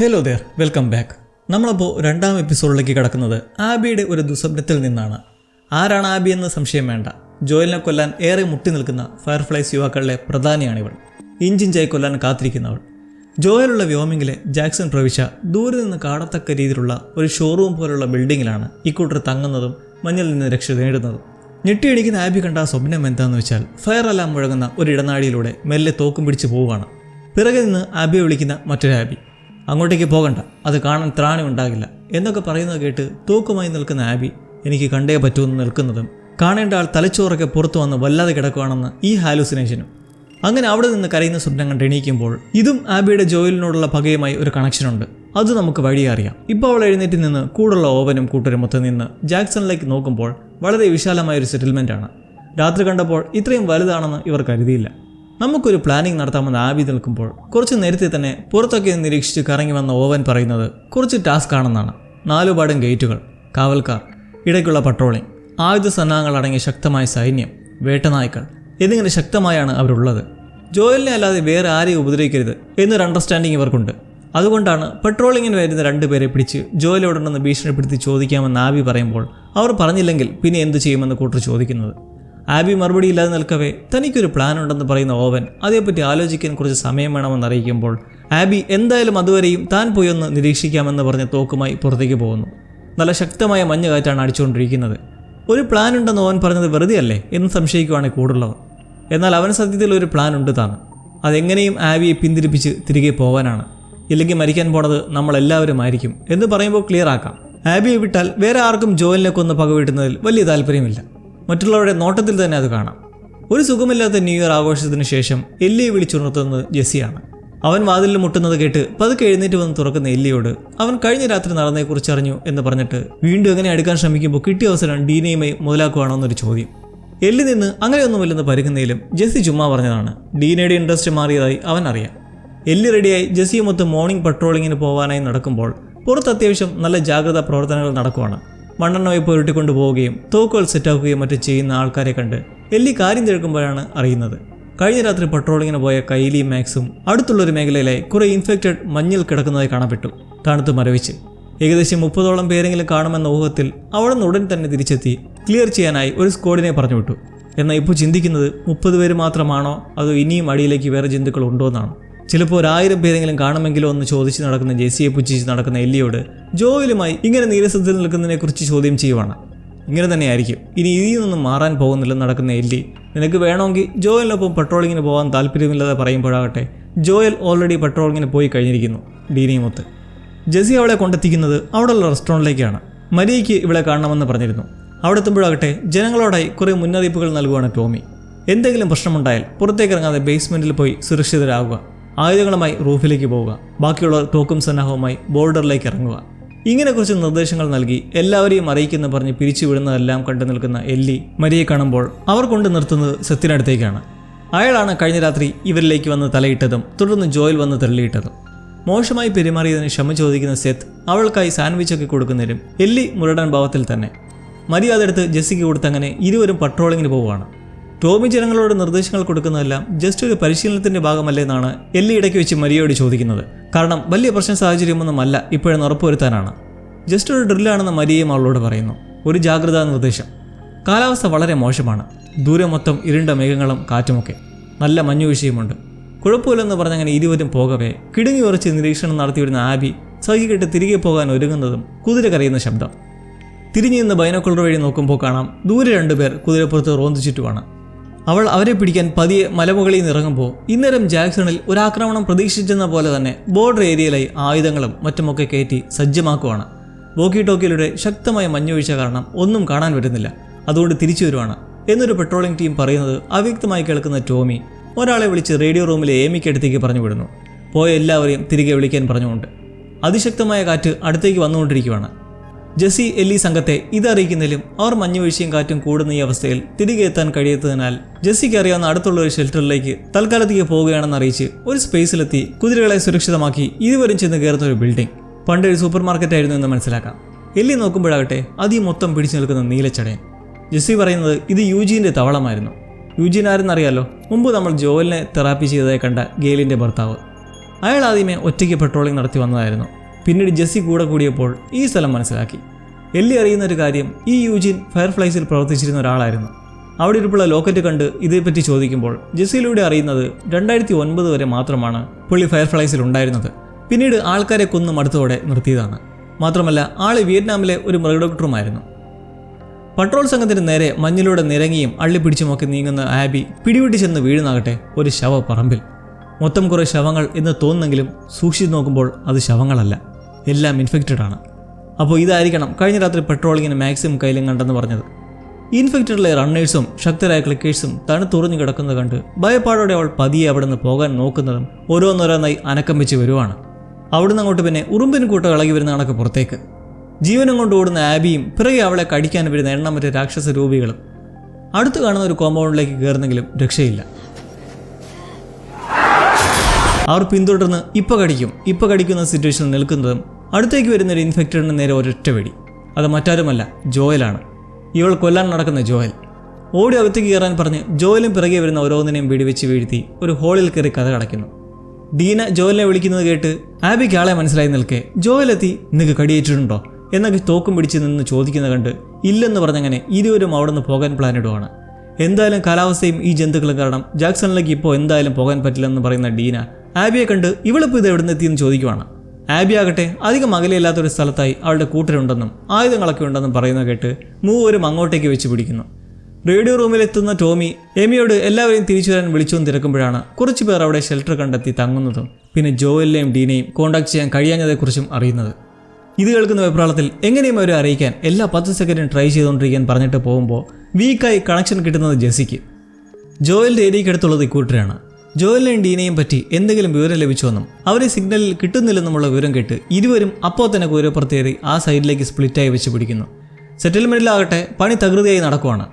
Hello there welcome back നമ്മളപ്പോൾ രണ്ടാം എപ്പിസോഡിലേക്ക് കടക്കുന്നത് ആബിയുടെ ഒരു ദുസ്വപ്നത്തിൽ നിന്നാണ്. ആരാണ് ആബി എന്ന് സംശയം വേണ്ട. ജോയലിനെ കൊല്ലാൻ ഏറെ മുട്ടി നിൽക്കുന്ന ഫയർഫ്ലൈസ് യുവാക്കളിലെ പ്രധാനിയാണിവൾ. ഇഞ്ചിഞ്ചായി കൊല്ലാൻ കാത്തിരിക്കുന്നവൾ. ജോയലുള്ള വ്യോമിങ്ങിലെ ജാക്സൺ പ്രവിശ ദൂരെ നിന്ന് കാണത്തക്ക രീതിയിലുള്ള ഒരു ഷോറൂം പോലുള്ള ബിൽഡിങ്ങിലാണ് ഇക്കൂട്ടർ തങ്ങുന്നതും മഞ്ഞിൽ നിന്ന് രക്ഷ നേടുന്നതും. ഞെട്ടിയടിക്കുന്ന ആബി കണ്ട സ്വപ്നം എന്താണെന്ന് വെച്ചാൽ ഫയർ അലാം മുഴങ്ങുന്ന ഒരു ഇടനാഴിയിലൂടെ മെല്ലെ തോക്കും പിടിച്ച് പോവുകയാണ്. പിറകെ നിന്ന് ആബിയെ വിളിക്കുന്ന മറ്റൊരു ആബി. അങ്ങോട്ടേക്ക് പോകണ്ട. അത് കാണാൻ ത്രാണി ഉണ്ടാകില്ല. എന്നൊക്കെ പറയുന്നത് കേട്ട് തൂക്കുമായി നിൽക്കുന്ന ആബി എനിക്ക് കണ്ടേ പറ്റുമെന്ന് നിൽക്കുന്നതും കാണേണ്ട ആൾ തലച്ചോറൊക്കെ പുറത്തു വന്ന് വല്ലാതെ കിടക്കുകയാണെന്ന് ഈ ഹാലൂസിനേഷനും അങ്ങനെ അവിടെ നിന്ന് കരയുന്ന സ്വപ്നം കണ്ട് എണീക്കുമ്പോൾ ഇതും ആബിയുടെ ജോയിലിനോടുള്ള പകയുമായി ഒരു കണക്ഷനുണ്ട് അത് നമുക്ക് വഴിയെ അറിയാം. ഇപ്പോൾ അവൾ എഴുന്നേറ്റ് നിന്ന് കൂടുള്ള ഓവനും കൂട്ടരും ഒത്തു നിന്ന് ജാക്സണിലേക്ക് നോക്കുമ്പോൾ വളരെ വിശാലമായ ഒരു സെറ്റിൽമെന്റ് ആണ്. രാത്രി കണ്ടപ്പോൾ ഇത്രയും വലുതാണെന്ന് ഇവർ കരുതിയില്ല. നമുക്കൊരു പ്ലാനിംഗ് നടത്താമെന്ന് ആവി നിൽക്കുമ്പോൾ കുറച്ച് നേരത്തെ തന്നെ പുറത്തൊക്കെ നിരീക്ഷിച്ച് കറങ്ങി വന്ന ഓവൻ പറയുന്നത് കുറച്ച് ടാസ്ക് ആണെന്നാണ്. നാലുപാടും ഗേറ്റുകൾ കാവൽക്കാർ ഇടയ്ക്കുള്ള പട്രോളിംഗ് ആയുധ സന്നാഹങ്ങൾ അടങ്ങിയ ശക്തമായ സൈന്യം വേട്ടനായ്ക്കൾ എന്നിങ്ങനെ ശക്തമായാണ് അവരുള്ളത്. ജോയലിനെ അല്ലാതെ വേറെ ആരെയും ഉപദ്രവിക്കരുത് എന്നൊരു അണ്ടർസ്റ്റാൻഡിങ് ഇവർക്കുണ്ട്. അതുകൊണ്ടാണ് പെട്രോളിങ്ങിന് വരുന്ന രണ്ടുപേരെ പിടിച്ച് ജോലിയോടൊന്ന് ഭീഷണിപ്പെടുത്തി ചോദിക്കാമെന്ന് ആവി പറയുമ്പോൾ അവർ പറഞ്ഞില്ലെങ്കിൽ പിന്നെ എന്ത് ചെയ്യുമെന്ന് കൂട്ടർ ചോദിക്കുന്നത്. ആബി മറുപടി ഇല്ലാതെ നിൽക്കവേ തനിക്കൊരു പ്ലാൻ ഉണ്ടെന്ന് പറയുന്ന ഓവൻ അതേപ്പറ്റി ആലോചിക്കാൻ കുറച്ച് സമയം വേണമെന്ന് അറിയിക്കുമ്പോൾ ആബി എന്തായാലും അതുവരെയും താൻ പോയി ഒന്ന് നിരീക്ഷിക്കാമെന്ന് പറഞ്ഞ് തോക്കുമായി പുറത്തേക്ക് പോകുന്നു. നല്ല ശക്തമായ മഞ്ഞുകാറ്റാണ് അടിച്ചുകൊണ്ടിരിക്കുന്നത്. ഒരു പ്ലാൻ ഉണ്ടെന്ന് ഓവൻ പറഞ്ഞത് വെറുതെ അല്ലേ എന്ന് സംശയിക്കുവാണ് കൂടുള്ളവർ എന്നാൽ അവൻ സത്യത്തിൽ ഒരു പ്ലാൻ ഉണ്ട് താൻ. അതെങ്ങനെയും ആബിയെ പിന്തിരിപ്പിച്ച് തിരികെ പോകാനാണ്. ഇല്ലെങ്കിൽ മരിക്കാൻ പോണത് നമ്മളെല്ലാവരും ആയിരിക്കും എന്ന് പറയുമ്പോൾ ക്ലിയർ ആക്കാം. ആബിയെ വിട്ടാൽ വേറെ ആർക്കും ജോലിനെ കൊന്ന് പകവീട്ടുന്നതിൽ വലിയ താല്പര്യമില്ല. മറ്റുള്ളവരുടെ നോട്ടത്തിൽ തന്നെ അത് കാണാം. ഒരു സുഖമില്ലാത്ത ന്യൂ ഇയർ ആഘോഷത്തിന് ശേഷം എല്ലിയെ വിളിച്ചുണർത്തുന്നത് ജെസ്സിയാണ്. അവൻ വാതിലിൽ മുട്ടുന്നത് കേട്ട് പതുക്കെ എഴുന്നേറ്റ് വന്ന് തുറക്കുന്ന എല്ലിയോട് അവൻ കഴിഞ്ഞ രാത്രി നടന്നതിനെക്കുറിച്ച് അറിഞ്ഞു എന്ന് പറഞ്ഞിട്ട് വീണ്ടും എങ്ങനെ എടുക്കാൻ ശ്രമിക്കുമ്പോൾ കിട്ടിയ അവസരം ഡീനയുമായി മുതലാക്കുവാണോ എന്നൊരു ചോദ്യം. എല്ലി നിന്ന് അങ്ങനെയൊന്നുമില്ലെന്ന് പരുക്കുന്നതിലും ജെസ്സി ചുമ്മാ പറഞ്ഞതാണ്. ഡീനയുടെ ഇൻട്രസ്റ്റ് മാറിയതായി അവൻ അറിയാം. എല്ലി റെഡിയായി ജെസ്സിയുമൊത്ത് മോർണിംഗ് പട്രോളിങ്ങിന് പോകാനായി നടക്കുമ്പോൾ പുറത്ത് അത്യാവശ്യം നല്ല ജാഗ്രതാ പ്രവർത്തനങ്ങൾ നടക്കുവാണ്. മണ്ണെണ്ണ വയ്പ് ഉരുട്ടിക്കൊണ്ട് പോവുകയും തോക്കുകൾ സെറ്റാക്കുകയും മറ്റും ചെയ്യുന്ന ആൾക്കാരെ കണ്ട് എല്ലി കാര്യം തിരക്കുമ്പോഴാണ് അറിയുന്നത്. കഴിഞ്ഞ രാത്രി പട്രോളിങ്ങിന് പോയ കൈലി മാക്സും അടുത്തുള്ളൊരു മേഖലയിലെ കുറെ ഇൻഫെക്റ്റഡ് മഞ്ഞിൽ കിടക്കുന്നതായി കാണപ്പെട്ടു. തണുത്ത് മരവിച്ച്. ഏകദേശം മുപ്പതോളം പേരെങ്കിലും കാണുമെന്ന ഊഹത്തിൽ അവിടെ നിന്ന് ഉടൻ തന്നെ തിരിച്ചെത്തി ക്ലിയർ ചെയ്യാനായി ഒരു സ്ക്വാഡിനെ പറഞ്ഞു വിട്ടു എന്നാൽ ഇപ്പോൾ ചിന്തിക്കുന്നത് മുപ്പത് പേര് മാത്രമാണോ അതോ ഇനിയും അടിയിലേക്ക് വേറെ ജന്തുക്കൾ ഉണ്ടോ എന്നാണ്. ചിലപ്പോൾ ഒരായിരം പേരെങ്കിലും കാണുമെങ്കിലോ എന്ന് ചോദിച്ച് നടക്കുന്ന ജെസ്സിയെ പുച്ഛിച്ച് നടക്കുന്ന എല്ലിയോട് ജോയിലുമായി ഇങ്ങനെ നീരസത്തിൽ നിൽക്കുന്നതിനെക്കുറിച്ച് ചോദ്യം ചെയ്യുവാണ്. ഇങ്ങനെ തന്നെയായിരിക്കും. ഇനി ഇതിൽ നിന്നും മാറാൻ പോകുന്നില്ലെന്ന് നടക്കുന്ന എല്ലി. നിനക്ക് വേണമെങ്കിൽ ജോയലിനൊപ്പം പെട്രോളിങ്ങിന് പോകാൻ താല്പര്യമില്ലാതെ പറയുമ്പോഴാകട്ടെ ജോയൽ ഓൾറെഡി പെട്രോളിങ്ങിന് പോയി കഴിഞ്ഞിരിക്കുന്നു ഡീനിയുമൊത്ത്. ജെസി അവളെ കൊണ്ടെത്തിക്കുന്നത് അവിടെയുള്ള റെസ്റ്റോറന്റിലേക്കാണ്. മരിയയ്ക്ക് ഇവിടെ കാണണമെന്ന് പറഞ്ഞിരുന്നു. അവിടെ എത്തുമ്പോഴാകട്ടെ ജനങ്ങളോടായി കുറേ മുന്നറിയിപ്പുകൾ നൽകുവാണ് ടോമി. എന്തെങ്കിലും പ്രശ്നമുണ്ടായാൽ പുറത്തേക്ക് ഇറങ്ങാതെ ബേസ്മെന്റിൽ പോയി സുരക്ഷിതരാകുക. ആയുധങ്ങളുമായി റൂഫിലേക്ക് പോവുക. ബാക്കിയുള്ളവർ ടോക്കും സന്നാഹവുമായി ബോർഡറിലേക്ക് ഇറങ്ങുക. ഇങ്ങനെ കുറച്ച് നിർദ്ദേശങ്ങൾ നൽകി എല്ലാവരെയും അറിയിക്കുന്ന പറഞ്ഞ് പിരിച്ചുവിടുന്നതെല്ലാം കണ്ടു നിൽക്കുന്ന എല്ലി മരിയെ കാണുമ്പോൾ അവർ കൊണ്ട് നിർത്തുന്നത് സത്യനടുത്തേക്കാണ്. അയാളാണ് കഴിഞ്ഞ രാത്രി ഇവരിലേക്ക് വന്ന് തലയിട്ടതും തുടർന്ന് ജോയിൽ വന്ന് തള്ളിയിട്ടതും. മോശമായി പെരുമാറിയതിന് ക്ഷമ ചോദിക്കുന്ന സെത്ത് അവൾക്കായി സാൻഡ്വിച്ചൊക്കെ കൊടുക്കുന്നതിലും എല്ലി മുരടൻ ഭാവത്തിൽ തന്നെ. മരിയാദെടുത്ത് ജെസ്സിക്ക് കൊടുത്തങ്ങനെ ഇരുവരും പട്രോളിങ്ങിന് പോവുകയാണ്. ടോമി ജനങ്ങളോട് നിർദ്ദേശങ്ങൾ കൊടുക്കുന്നതെല്ലാം ജസ്റ്റ് ഒരു പരിശീലനത്തിന്റെ ഭാഗമല്ലേ എന്നാണ് എല്ലി ഇടയ്ക്ക് വെച്ച് മരിയോട് ചോദിക്കുന്നത്. കാരണം വലിയ പ്രശ്ന സാഹചര്യമൊന്നുമല്ല ഇപ്പോഴെന്ന് ഉറപ്പുവരുത്താനാണ്. ജസ്റ്റ് ഒരു ഡ്രില്ലാണെന്ന് മരിയയും അവളോട് പറയുന്നു. ഒരു ജാഗ്രതാ നിർദ്ദേശം. കാലാവസ്ഥ വളരെ മോശമാണ്. ദൂരെ മൊത്തം ഇരുണ്ട മേഘങ്ങളും കാറ്റുമൊക്കെ. നല്ല മഞ്ഞു വിഷയമുണ്ട് കുഴപ്പമില്ലെന്ന് പറഞ്ഞങ്ങനെ ഇരുവരും പോകവേ കിടുങ്ങി ഉറച്ച് നിരീക്ഷണം നടത്തിയിരുന്ന ആബി സഹിക്കിട്ട് തിരികെ പോകാൻ ഒരുങ്ങുന്നതും കുതിര കരയുന്ന ശബ്ദം. തിരിഞ്ഞു നിന്ന് ബൈനോക്കുളർ വഴി നോക്കുമ്പോൾ കാണാം ദൂരെ രണ്ടുപേർ കുതിരപ്പുറത്ത് റോന്തു ചുറ്റുമാണ് അവൾ അവരെ പിടിക്കാൻ പതിയെ മലമുകളിൽ നിന്ന് ഇറങ്ങുമ്പോൾ ഇന്നേരം ജാക്സണിൽ ഒരാക്രമണം പ്രതീക്ഷിച്ചെന്ന പോലെ തന്നെ ബോർഡർ ഏരിയയിലായി ആയുധങ്ങളും മറ്റുമൊക്കെ കയറ്റി സജ്ജമാക്കുവാണ്. വോക്കി ടോക്കിയിലൂടെ ശക്തമായ മഞ്ഞുവീഴ്ച കാരണം ഒന്നും കാണാൻ പറ്റുന്നില്ല. അതുകൊണ്ട് തിരിച്ചു വരുവാണ്. എന്നൊരു പെട്രോളിംഗ് ടീം പറയുന്നത് അവ്യക്തമായി കേൾക്കുന്ന ടോമി ഒരാളെ വിളിച്ച് റേഡിയോ റൂമിലെ ഏമിക്ക് അടുത്തേക്ക് പറഞ്ഞു വിടുന്നു. പോയ എല്ലാവരെയും തിരികെ വിളിക്കാൻ പറഞ്ഞുകൊണ്ട്. അതിശക്തമായ കാറ്റ് അടുത്തേക്ക് വന്നുകൊണ്ടിരിക്കുകയാണ് ജെസ്സി എല്ലി സംഘത്തെ ഇതറിയിക്കുന്നതിലും അവർ മഞ്ഞുവീഴ്ചയും കാറ്റും കൂടുന്ന ഈ അവസ്ഥയിൽ തിരികെ എത്താൻ കഴിയാത്തതിനാൽ ജെസ്സിക്ക് അറിയാവുന്ന അടുത്തുള്ള ഒരു ഷെൽട്ടറിലേക്ക് തൽക്കാലത്തേക്ക് പോവുകയാണെന്ന് അറിയിച്ച് ഒരു സ്പേസിലെത്തി കുതിരകളെ സുരക്ഷിതമാക്കി ഇരുവരും ചെന്ന് കയറുന്ന ഒരു ബിൽഡിംഗ് പണ്ട് ഒരു സൂപ്പർ മാർക്കറ്റ് ആയിരുന്നു എന്ന് മനസ്സിലാക്കാം. എല്ലി നോക്കുമ്പോഴാകട്ടെ അതി മൊത്തം പിടിച്ചു നിൽക്കുന്ന നീലച്ചടയൻ. ജെസ്സി പറയുന്നത് ഇത് യുജീന്റെ തവളമായിരുന്നു. യുജീൻ ആരെന്നറിയാലോ? മുമ്പ് നമ്മൾ ജോലിനെ തെറാപ്പി ചെയ്തതായി കണ്ട ഗെയിലിന്റെ ഭർത്താവ്. അയാൾ ആദ്യമേ ഒറ്റയ്ക്ക് പെട്രോളിംഗ് നടത്തി വന്നതായിരുന്നു. പിന്നീട് ജെസ്സി കൂടെ കൂടിയപ്പോൾ ഈ സ്ഥലം മനസ്സിലാക്കി. എല്ലി അറിയുന്ന ഒരു കാര്യം ഈ യൂജിൻ ഫയർഫ്ലൈസിൽ പ്രവർത്തിച്ചിരുന്ന ഒരാളായിരുന്നു. അവിടെ ഇരിപ്പുള്ള ലോക്കറ്റ് കണ്ട് ഇതേപ്പറ്റി ചോദിക്കുമ്പോൾ ജെസ്സിയിലൂടെ അറിയുന്നത് രണ്ടായിരത്തി ഒൻപത് വരെ മാത്രമാണ് പുള്ളി ഫയർഫ്ലൈസിൽ ഉണ്ടായിരുന്നത്. പിന്നീട് ആൾക്കാരെ കൊന്നു മടുത്തോടെ നിർത്തിയതാണ്. മാത്രമല്ല ആൾ വിയറ്റ്നാമിലെ ഒരു മൃഗഡോക്ടറുമായിരുന്നു. പട്രോൾ സംഘത്തിന് നേരെ മഞ്ഞിലൂടെ നിരങ്ങിയും അള്ളിപ്പിടിച്ചുമൊക്കെ നീങ്ങുന്ന ആബി പിടിപിടി ചെന്ന് വീഴുന്നാകട്ടെ ഒരു ശവ പറമ്പിൽ മൊത്തം കുറേ ശവങ്ങൾ എന്ന് തോന്നുന്നെങ്കിലും സൂക്ഷിച്ചു നോക്കുമ്പോൾ അത് ശവങ്ങളല്ല. എല്ലാം ഇൻഫെക്റ്റഡ് ആണ് അപ്പോൾ ഇതായിരിക്കണം കഴിഞ്ഞ രാത്രി പെട്രോളിങ്ങിന് മാക്സിമം കയ്യിലും കണ്ടെന്ന് പറഞ്ഞത്. ഇൻഫെക്റ്റഡിലെ റണ്ണേഴ്സും ശക്തരായ ക്ലിക്കേഴ്സും തണുത്തുറഞ്ഞു കിടക്കുന്നത് കണ്ട് ഭയപ്പാടോടെ അവൾ പതിയെ അവിടെ നിന്ന് പോകാൻ നോക്കുന്നതും ഓരോന്നോരോന്നായി അനക്കം വെച്ച് വരുവാണ്. അവിടുന്ന് അങ്ങോട്ട് പിന്നെ ഉറുമ്പിന് കൂട്ടം ഇളകി വരുന്ന കണക്ക് പുറത്തേക്ക്. ജീവനം കൊണ്ട് ഓടുന്ന ആബിയും പിറകെ അവളെ കടിക്കാൻ വരുന്ന എണ്ണം മറ്റേ രാക്ഷസ രൂപികളും. അടുത്ത് കാണുന്ന ഒരു കോമ്പൗണ്ടിലേക്ക് കയറുന്നെങ്കിലും രക്ഷയില്ല. അവർ പിന്തുടർന്ന് ഇപ്പൊ കടിക്കും ഇപ്പൊ കടിക്കുന്ന സിറ്റുവേഷനിൽ നിൽക്കുന്നതും അടുത്തേക്ക് വരുന്ന ഒരു ഇൻഫെക്റ്റഡിന് നേരെ ഒരൊറ്റ വെടി. അത് മറ്റാരുമല്ല ജോയലാണ്. ഇവൾ കൊല്ലാൻ നടക്കുന്ന ജോയൽ. ഓടി അകത്തേക്ക് കയറാൻ പറഞ്ഞ് ജോയലും പിറകെ വരുന്ന ഓരോന്നിനെയും വെടിവെച്ച് വീഴ്ത്തി ഒരു ഹോളിൽ കയറി കഥ കടക്കുന്നു. ഡീന ജോയലിനെ വിളിക്കുന്നത് കേട്ട് ആബിക്ക് ആളെ മനസ്സിലായി നിൽക്കെ ജോയലെത്തി നിങ്ങൾക്ക് കടിയേറ്റിട്ടുണ്ടോ? എന്നൊക്കെ തോക്കും പിടിച്ച് നിന്ന് ചോദിക്കുന്നത് കണ്ട് ഇല്ലെന്ന് പറഞ്ഞങ്ങനെ ഇരുവരും അവിടെ നിന്ന് പോകാൻ പ്ലാൻ ഇടുവാണ്. എന്തായാലും കാലാവസ്ഥയും ഈ ജന്തുക്കളും കാരണം ജാക്സണിലേക്ക് ഇപ്പോൾ എന്തായാലും പോകാൻ പറ്റില്ലെന്ന് പറയുന്ന ഡീന ആബിയെ കണ്ട് ഇവളിപ്പോൾ ഇത് എവിടെ നിന്ന് എത്തിയെന്ന് ചോദിക്കുവാണ്. ആബി ആകട്ടെ അധികം അകലെയില്ലാത്തൊരു സ്ഥലത്തായി അവളുടെ കൂട്ടരുണ്ടെന്നും ആയുധങ്ങളൊക്കെ ഉണ്ടെന്നും പറയുന്നത് കേട്ട് മൂവരും അങ്ങോട്ടേക്ക് വെച്ച് പിടിക്കുന്നു. റേഡിയോ റൂമിലെത്തുന്ന ടോമി എമിയോട് എല്ലാവരെയും തിരിച്ചു വരാൻ വിളിച്ചും തിരക്കുമ്പോഴാണ് കുറച്ചു പേർ അവിടെ ഷെൽട്ടർ കണ്ടെത്തി തങ്ങുന്നതും പിന്നെ ജോയലിനെയും ഡീനെയും കോണ്ടാക്ട് ചെയ്യാൻ കഴിയാഞ്ഞതേക്കുറിച്ചും അറിയുന്നത്. ഇത് കേൾക്കുന്ന വെപ്രാളത്തിൽ എങ്ങനെയും അവരെ അറിയിക്കാൻ എല്ലാ പത്ത് സെക്കൻഡും ട്രൈ ചെയ്തുകൊണ്ടിരിക്കാൻ പറഞ്ഞിട്ട് പോകുമ്പോൾ വീക്കായി കണക്ഷൻ കിട്ടുന്നത് ജെസിക്ക് ജോയലിന്റെ ഏരിയയ്ക്കടുത്തുള്ളത് ഇക്കൂട്ടരാണ് ജോയലിനെയും ഡീനെയും പറ്റി എന്തെങ്കിലും വിവരം ലഭിച്ചുവെന്നും അവരെ സിഗ്നലിൽ കിട്ടുന്നില്ലെന്നുമുള്ള വിവരം കേട്ട് ഇരുവരും അപ്പോൾ തന്നെ കൂരപ്പുറത്തേറി ആ സൈഡിലേക്ക് സ്പ്ലിറ്റായി വെച്ച് പിടിക്കുന്നു. സെറ്റിൽമെന്റിലാകട്ടെ പണി തകൃതിയായി നടക്കുവാണ്.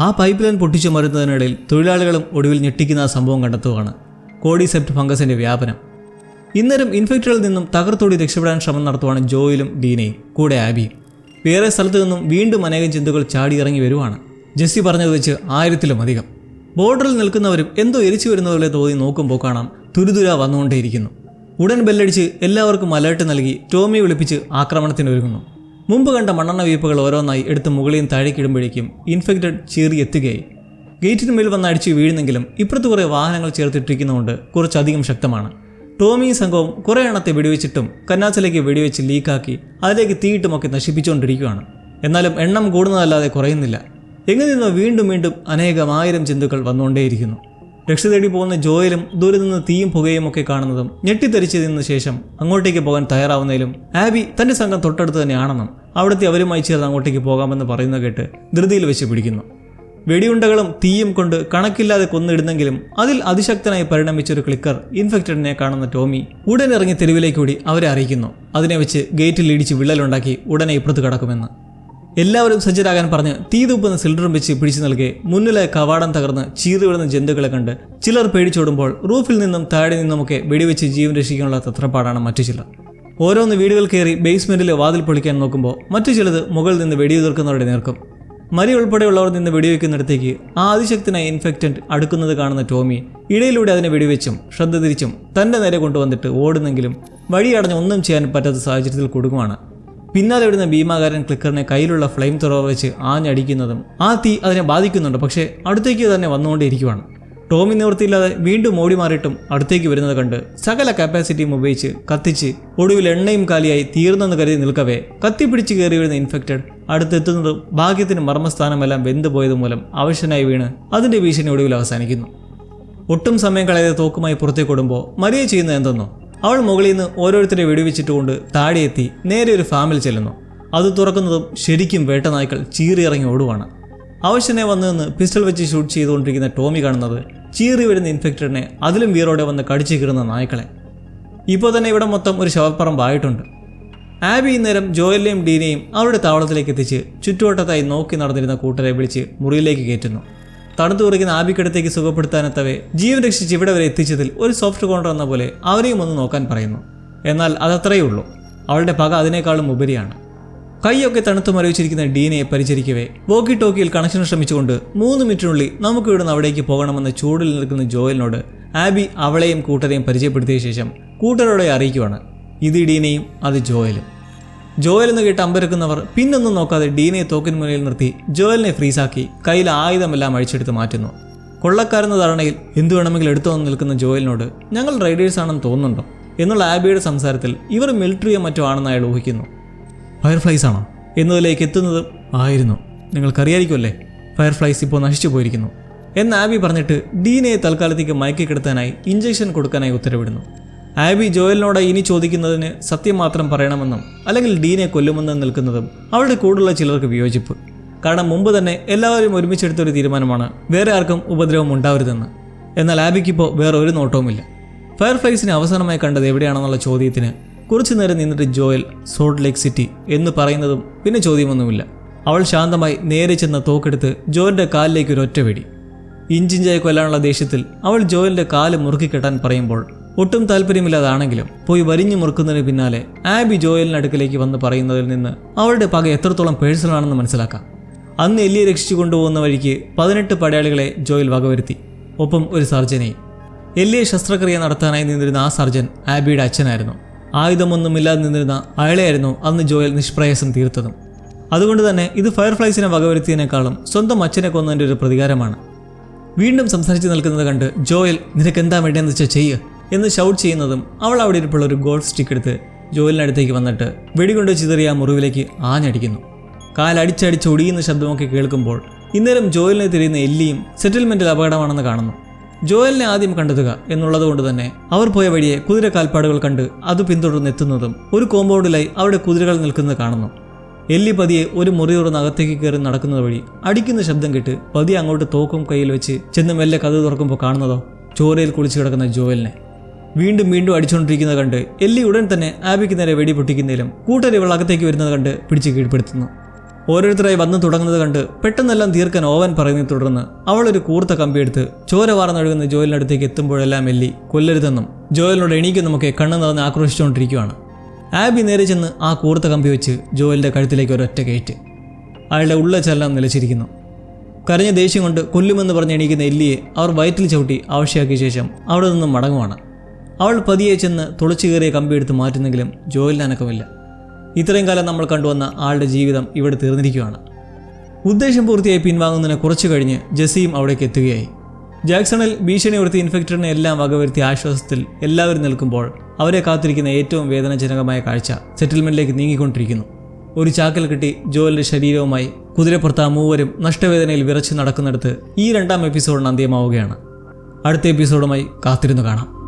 ആ പൈപ്പ് ലൈൻ പൊട്ടിച്ചു മരുന്നതിനിടയിൽ തൊഴിലാളികളും ഒടുവിൽ ഞെട്ടിക്കുന്ന ആ സംഭവം കണ്ടെത്തുകയാണ് കോഡിസെപ്റ്റ് ഫംഗസിന്റെ വ്യാപനം. ഇന്നേരം ഇൻഫെക്റ്റുകളിൽ നിന്നും തകർത്തോടി രക്ഷപ്പെടാൻ ശ്രമം നടത്തുവാണ് ജോയിലും ഡീനയും കൂടെ ആബിയും. വേറെ സ്ഥലത്തു നിന്നും വീണ്ടും അനേകം ചിന്തകൾ ചാടിയിറങ്ങി വരുവാണ്. ജെസ്സി പറഞ്ഞത് വെച്ച് ആയിരത്തിലും അധികം ബോർഡറിൽ നിൽക്കുന്നവരും എന്തോ എരിച്ചു വരുന്ന പോലെ തോന്നി നോക്കുമ്പോൾ കാണാം തുരുതുര വന്നുകൊണ്ടേയിരിക്കുന്നു. ഉടൻ ബെല്ലടിച്ച് എല്ലാവർക്കും അലേർട്ട് നൽകി ടോമി വിളിപ്പിച്ച് ആക്രമണത്തിന് ഒരുങ്ങുന്നു മുമ്പ് കണ്ട മണ്ണെണ്ണ വീപ്പുകൾ ഓരോന്നായി എടുത്ത് മുകളിൽ താഴേക്കിടുമ്പോഴേക്കും ഇൻഫെക്റ്റഡ് ചീറി എത്തുകയായി. ഗേറ്റിന് മേൽ വന്ന് അടിച്ച് വീഴുന്നെങ്കിലും ഇപ്പുറത്ത് കുറേ വാഹനങ്ങൾ ചേർത്തിട്ടിരിക്കുന്നതുകൊണ്ട് കുറച്ചധികം ശക്തമാണ്. ടോമിയും സംഘവും കുറേ എണ്ണത്തെ വെടിവെച്ചിട്ടും കന്നാച്ചിലേക്ക് വെടിവെച്ച് ലീക്കാക്കി അതിലേക്ക് തീയിട്ടുമൊക്കെ നശിപ്പിച്ചുകൊണ്ടിരിക്കുകയാണ്. എന്നാലും എണ്ണം കൂടുന്നതല്ലാതെ കുറയുന്നില്ല. എങ്ങു നിന്നോ വീണ്ടും വീണ്ടും അനേകം ആയിരം ചിന്തകൾ വന്നുകൊണ്ടേയിരിക്കുന്നു. രക്ഷ തേടി പോകുന്ന ജോയലും ദൂരെ നിന്ന് തീയും പുകയും ഒക്കെ കാണുന്നതും ഞെട്ടിത്തെറിച്ചതിന് ശേഷം അങ്ങോട്ടേക്ക് പോകാൻ തയ്യാറാവുന്നതിലും ആബി തന്റെ സംഘം തൊട്ടടുത്ത് തന്നെയാണെന്നും അവിടുത്തെ അവരുമായി ചേർന്ന് അങ്ങോട്ടേക്ക് പോകാമെന്ന് പറയുന്ന കേട്ട് ധൃതിയിൽ വെച്ച് പിടിക്കുന്നു. വെടിയുണ്ടകളും തീയും കൊണ്ട് കണക്കില്ലാതെ കൊന്നിടുന്നെങ്കിലും അതിൽ അതിശക്തനായി പരിണമിച്ച ഒരു ക്ലിക്കർ ഇൻഫെക്റ്റഡിനെ കാണുന്ന ടോമി ഉടൻ ഇറങ്ങി തെരുവിലേക്ക് കൂടി അവരെ അറിയിക്കുന്നു. അതിനെ വെച്ച് ഗേറ്റിൽ ഇടിച്ച് വിള്ളലുണ്ടാക്കി ഉടനെ ഇപ്പുറത്ത് കടക്കുമെന്ന്. എല്ലാവരും സജ്ജരാകാൻ പറഞ്ഞ് തീ തൂപ്പുന്ന സിലിണ്ടറും വെച്ച് പിടിച്ചു നൽകി. മുന്നിലെ കവാടം തകർന്ന് ചീറിവിടുന്ന ജന്തുക്കളെ കണ്ട് ചിലർ പേടിച്ചോടുമ്പോൾ റൂഫിൽ നിന്നും താഴെ നിന്നുമൊക്കെ വെടിവെച്ച് ജീവൻ രക്ഷിക്കാനുള്ള തത്രപ്പാടാണ് മറ്റു ചിലർ. ഓരോന്ന് വീടുകൾ കയറി ബേസ്മെന്റിലെ വാതിൽ പൊളിക്കാൻ നോക്കുമ്പോൾ മറ്റു ചിലത് മുകളിൽ നിന്ന് വെടിയുതിർക്കുന്നവരുടെ നേർക്കും. മരി ഉൾപ്പെടെയുള്ളവർ നിന്ന് വെടിവെക്കുന്നിടത്തേക്ക് ആ അതിശക്തനായ ഇൻഫെക്റ്റന്റ് അടുക്കുന്നത് കാണുന്ന ടോമി ഇടയിലൂടെ അതിനെ വെടിവെച്ചും ശ്രദ്ധ തിരിച്ചും തന്റെ നേരെ കൊണ്ടുവന്നിട്ട് ഓടുന്നെങ്കിലും വഴിയടഞ്ഞ് ഒന്നും ചെയ്യാൻ പറ്റാത്ത സാഹചര്യത്തിൽ കൊടുക്കുവാണ്. പിന്നാലെ വിടുന്ന ഭീമാകാരൻ ക്ലിക്കറിനെ കയ്യിലുള്ള ഫ്ലെയിം തുറവ് വെച്ച് ആഞ്ഞടിക്കുന്നതും ആ തീ അതിനെ ബാധിക്കുന്നുണ്ട്. പക്ഷേ അടുത്തേക്ക് തന്നെ വന്നുകൊണ്ടേയിരിക്കുവാണ്. ടോമി നിവൃത്തിയില്ലാതെ വീണ്ടും ഓടി മാറിയിട്ടും അടുത്തേക്ക് വരുന്നത് കണ്ട് സകല കപ്പാസിറ്റിയും ഉപയോഗിച്ച് കത്തിച്ച് ഒടുവിൽ എണ്ണയും കാലിയായി തീർന്നെന്ന് കരുതി നിൽക്കവേ കത്തിപ്പിടിച്ച് കയറി വരുന്ന ഇൻഫെക്റ്റഡ് അടുത്തെത്തുന്നതും ഭാഗ്യത്തിന് മർമ്മസ്ഥാനമെല്ലാം വെന്തുപോയത് മൂലം അവശനായി വീണ് അതിന്റെ ഭീഷണി ഒടുവിൽ അവസാനിക്കുന്നു. ഒട്ടും സമയം കളയാതെ തോക്കുമായി പുറത്തേക്ക് ഓടുമ്പോൾ മരിയ ചെയ്യുന്നത് എന്തെന്നോ? അവൾ മുകളിൽ നിന്ന് ഓരോരുത്തരെ വെടിവെച്ചിട്ടുകൊണ്ട് താഴെയെത്തി നേരെ ഒരു ഫാമിൽ ചെല്ലുന്നു. അത് തുറക്കുന്നതും ശരിക്കും വേട്ടനായ്ക്കൾ ചീറിയിറങ്ങി ഓടുവാണ്. അവശനെ വന്നു നിന്ന് പിസ്റ്റൾ വെച്ച് ഷൂട്ട് ചെയ്തുകൊണ്ടിരിക്കുന്ന ടോമി കാണുന്നത് ചീറി വരുന്ന ഇൻഫെക്റ്റഡിനെ അതിലും വീറോടെ വന്ന് കടിച്ചു കീറുന്ന നായ്ക്കളെ. ഇപ്പോൾ തന്നെ ഇവിടെ മൊത്തം ഒരു ശവപ്പറമ്പായിട്ടുണ്ട്. ആബി ഇന്നേരം ജോയലിനെയും ഡീനെയും അവരുടെ താവളത്തിലേക്ക് എത്തിച്ച് ചുറ്റുവട്ടത്തായി നോക്കി നടന്നിരുന്ന കൂട്ടരെ വിളിച്ച് മുറിയിലേക്ക് കയറ്റുന്നു. തണുത്തു കുറിക്കുന്ന ആബിക്കടുത്തേക്ക് സുഖപ്പെടുത്താനെത്തവേ ജീവൻ രക്ഷിച്ച് ഇവിടെ വരെ എത്തിച്ചതിൽ ഒരു സോഫ്റ്റ് കോർണർ എന്ന പോലെ അവരെയും ഒന്ന് നോക്കാൻ പറയുന്നു. എന്നാൽ അതത്രയേ ഉള്ളൂ. അവളുടെ പക അതിനേക്കാളും ഉപരിയാണ്. കൈയൊക്കെ തണുത്തു മരവിച്ചിരിക്കുന്ന ഡീനയെ പരിചരിക്കവേ വോക്കി ടോക്കിയിൽ കണക്ഷൻ ശ്രമിച്ചുകൊണ്ട് മൂന്ന് മിനിറ്റിനുള്ളിൽ നമുക്ക് ഇവിടുന്ന് അവിടേക്ക് പോകണമെന്ന ചൂടിൽ നിൽക്കുന്ന ജോയലിനോട് ആബി അവളെയും കൂട്ടരെയും പരിചയപ്പെടുത്തിയ ശേഷം കൂട്ടരോടെ അറിയിക്കുവാണ്. ഇത് ഡീനയും അത് ജോയലും. ജോയൽ എന്ന് കേട്ട് അമ്പരക്കുന്നവർ പിന്നൊന്നും നോക്കാതെ ഡീനെ തോക്കിന് മുന്നിൽ നിർത്തി ജോയലിനെ ഫ്രീസാക്കി കയ്യിൽ ആയുധമെല്ലാം അഴിച്ചെടുത്ത് മാറ്റുന്നു. കൊള്ളക്കാരെന്ന ധാരണയിൽ എന്തു വേണമെങ്കിലും എടുത്തു വന്ന് നിൽക്കുന്ന ജോയലിനോട് ഞങ്ങൾ റൈഡേഴ്സ് ആണെന്ന് തോന്നുന്നുണ്ടോ? എന്നുള്ള ആബിയുടെ സംസാരത്തിൽ ഇവർ മിലിറ്ററിയോ മറ്റോ ആണെന്ന് അയാൾ ഊഹിക്കുന്നു. ഫയർഫ്ലൈസ് ആണോ? എന്നതിലേക്ക് എത്തുന്നതും ആയിരുന്നു. നിങ്ങൾക്കറിയായിരിക്കുമല്ലേ ഫയർഫ്ലൈസ് ഇപ്പോൾ നശിച്ചു പോയിരിക്കുന്നു. എന്ന് ആബി പറഞ്ഞിട്ട് ഡീനയെ തൽക്കാലത്തേക്ക് മയക്കി കിടത്താനായി ഇഞ്ചക്ഷൻ കൊടുക്കാനായി ഉത്തരവിടുന്നു. ആബി ജോയലിനോട് ഇനി ചോദിക്കുന്നതിന് സത്യം മാത്രം പറയണമെന്നും അല്ലെങ്കിൽ ഡീനെ കൊല്ലുമെന്നും നിൽക്കുന്നതും അവരുടെ കൂടുള്ള ചിലർക്ക് വിയോജിപ്പ്. കാരണം മുമ്പ് തന്നെ എല്ലാവരും ഒരുമിച്ചെടുത്ത ഒരു തീരുമാനമാണ് വേറെ ആർക്കും ഉപദ്രവം ഉണ്ടാവരുതെന്ന്. എന്നാൽ ആബിക്കിപ്പോൾ വേറെ ഒരു നോട്ടവുമില്ല. ഫയർഫ്ലൈസിനെ അവസാനമായി കണ്ടത് എവിടെയാണെന്നുള്ള ചോദ്യത്തിന് കുറച്ചു നേരം നിന്നിട്ട് ജോയൽ സോൾട്ട് ലേക്ക് സിറ്റി എന്ന് പറയുന്നതും പിന്നെ ചോദ്യമൊന്നുമില്ല. അവൾ ശാന്തമായി നേരെ ചെന്ന തോക്കെടുത്ത് ജോയലിന്റെ കാലിലേക്ക് ഒരു ഒറ്റ വെടി ഇഞ്ചിഞ്ചായി കൊല്ലാനുള്ള ദേഷ്യത്തിൽ അവൾ ജോയലിന്റെ കാൽ മുറുക്കി കെട്ടാൻ പറയുമ്പോൾ ഒട്ടും താല്പര്യമില്ലാതാണെങ്കിലും പോയി വരിഞ്ഞു മുറുക്കുന്നതിന് പിന്നാലെ ആബി ജോയലിന് അടുക്കലേക്ക് വന്ന് പറയുന്നതിൽ നിന്ന് അവളുടെ പക എത്രത്തോളം പേഴ്സണൽ ആണെന്ന് മനസ്സിലാക്കാം. അന്ന് എല്ലിയെ രക്ഷിച്ചു കൊണ്ടുപോകുന്ന വഴിക്ക് പതിനെട്ട് പടയാളികളെ ജോയിൽ വകവരുത്തി. ഒപ്പം ഒരു സർജനെയും. എല്ലിയെ ശസ്ത്രക്രിയ നടത്താനായി നിന്നിരുന്ന ആ സർജൻ ആബിയുടെ അച്ഛനായിരുന്നു. ആയുധമൊന്നുമില്ലാതെ നിന്നിരുന്ന അയാളെയായിരുന്നു അന്ന് ജോയൽ നിഷ്പ്രയാസം തീർത്തതും. അതുകൊണ്ട് തന്നെ ഇത് ഫയർഫ്ലൈസിനെ വകവരുത്തിയതിനേക്കാളും സ്വന്തം അച്ഛനെ കൊന്നതിന്റെ ഒരു പ്രതികാരമാണ്. വീണ്ടും സംസാരിച്ച് നിൽക്കുന്നത് കണ്ട് ജോയൽ നിനക്ക് എന്താ വേണ്ടതെന്ന് വെച്ചാൽ ചെയ്യുക എന്ന് ഷൗട്ട് ചെയ്യുന്നതും അവൾ അവിടെ ഇരിപ്പുള്ള ഒരു ഗോൾഡ് സ്റ്റിക്ക് എടുത്ത് ജോലിനടുത്തേക്ക് വന്നിട്ട് വെടികൊണ്ട് ചിതറിയ മുറിവിലേക്ക് ആഞ്ഞടിക്കുന്നു. കാലടിച്ചടിച്ച് ഒടിയുന്ന ശബ്ദമൊക്കെ കേൾക്കുമ്പോൾ ഇന്നേരം ജോയലിനെ തിരിയുന്ന എല്ലിയും സെറ്റിൽമെന്റിൽ അപകടമാണെന്ന് കാണുന്നു. ജോയലിനെ ആദ്യം കണ്ടെത്തുക എന്നുള്ളത് കൊണ്ട് തന്നെ അവർ പോയ വഴിയെ കുതിര കാൽപ്പാടുകൾ കണ്ട് അത് പിന്തുടർന്ന് പിന്തുടർന്നെത്തുന്നതും ഒരു കോമ്പൗണ്ടിലായി അവിടെ കുതിരകൾ നിൽക്കുന്നത് കാണുന്നു. എല്ലി പതിയെ ഒരു മുറി തുറന്ന് അകത്തേക്ക് കയറി നടക്കുന്നത് വഴി അടിക്കുന്ന ശബ്ദം കേട്ട് പതി അങ്ങോട്ട് തോക്കും കയ്യിൽ വെച്ച് ചെന്ന് മെല്ലെ കഥ തുറക്കുമ്പോൾ കാണുന്നതോ ചോരയിൽ കുളിച്ചു കിടക്കുന്ന ജോയലിനെ. വീണ്ടും വീണ്ടും അടിച്ചുകൊണ്ടിരിക്കുന്നത് കണ്ട് എല്ലി ഉടൻ തന്നെ ആബിക്ക് നേരെ വെടി പൊട്ടിക്കുന്നതിലും കൂട്ടരി വിളകത്തേക്ക് വരുന്നത് കണ്ട് പിടിച്ച് കീഴ്പ്പെടുത്തുന്നു. ഓരോരുത്തരായി വന്നു തുടങ്ങുന്നത് കണ്ട് പെട്ടെന്നെല്ലാം തീർക്കാൻ ഓവൻ പറയുന്നതിനെ തുടർന്ന് അവളൊരു കൂർത്ത കമ്പിയെടുത്ത് ചോര വാർന്നൊഴുകുന്ന ജോയലിനടുത്തേക്ക് എത്തുമ്പോഴെല്ലാം എല്ലി കൊല്ലരുതെന്നും ജോയലിനോട് എണീക്കുന്നുമൊക്കെ കണ്ണു നിറഞ്ഞ് ആക്രോശിച്ചുകൊണ്ടിരിക്കുകയാണ് ആബി നേരെ ചെന്ന് ആ കൂർത്ത കമ്പി വെച്ച് ജോയലിന്റെ കഴുത്തിലേക്ക് ഒരൊറ്റ കയറ്റ്. അയാളുടെ ഉള്ള ചലനം നിലച്ചിരിക്കുന്നു. കരഞ്ഞ ദേഷ്യം കൊണ്ട് കൊല്ലുമെന്ന് പറഞ്ഞ് എണീക്കുന്ന എല്ലിയെ അവർ വയറ്റിൽ ചവിട്ടി ആവശ്യമാക്കിയ ശേഷം അവിടെ നിന്നും മടങ്ങുവാണ്. അവൾ പതിയെ ചെന്ന് തുളച്ചു കയറിയ കമ്പി എടുത്ത് മാറ്റുന്നെങ്കിലും ജോയലിന് അനക്കമില്ല. ഇത്രയും കാലം നമ്മൾ കണ്ടുവന്ന ആളുടെ ജീവിതം ഇവിടെ തീർന്നിരിക്കുകയാണ്. ഉദ്ദേശം പൂർത്തിയായി പിൻവാങ്ങുന്നതിന് കുറച്ചു കഴിഞ്ഞ് ജസീം അവിടേക്ക് എത്തുകയായി. ജാക്സണിൽ ഭീഷണി ഉയർത്തി ഇൻഫെക്ടറിനെ എല്ലാം വകവരുത്തിയ ആശ്വാസത്തിൽ എല്ലാവരും നിൽക്കുമ്പോൾ അവരെ കാത്തിരിക്കുന്ന ഏറ്റവും വേദനാജനകമായ കാഴ്ച സെറ്റിൽമെന്റിലേക്ക് നീങ്ങിക്കൊണ്ടിരിക്കുന്നു. ഒരു ചാക്കൽ കെട്ടി ജോലിന്റെ ശരീരവുമായി കുതിരപ്പുറത്ത് ആ മൂവരും നഷ്ടവേദനയിൽ വിറച്ച് നടക്കുന്നിടത്ത് ഈ രണ്ടാം എപ്പിസോഡിന് അന്ത്യമാവുകയാണ്. അടുത്ത എപ്പിസോഡുമായി കാത്തിരുന്നു കാണാം.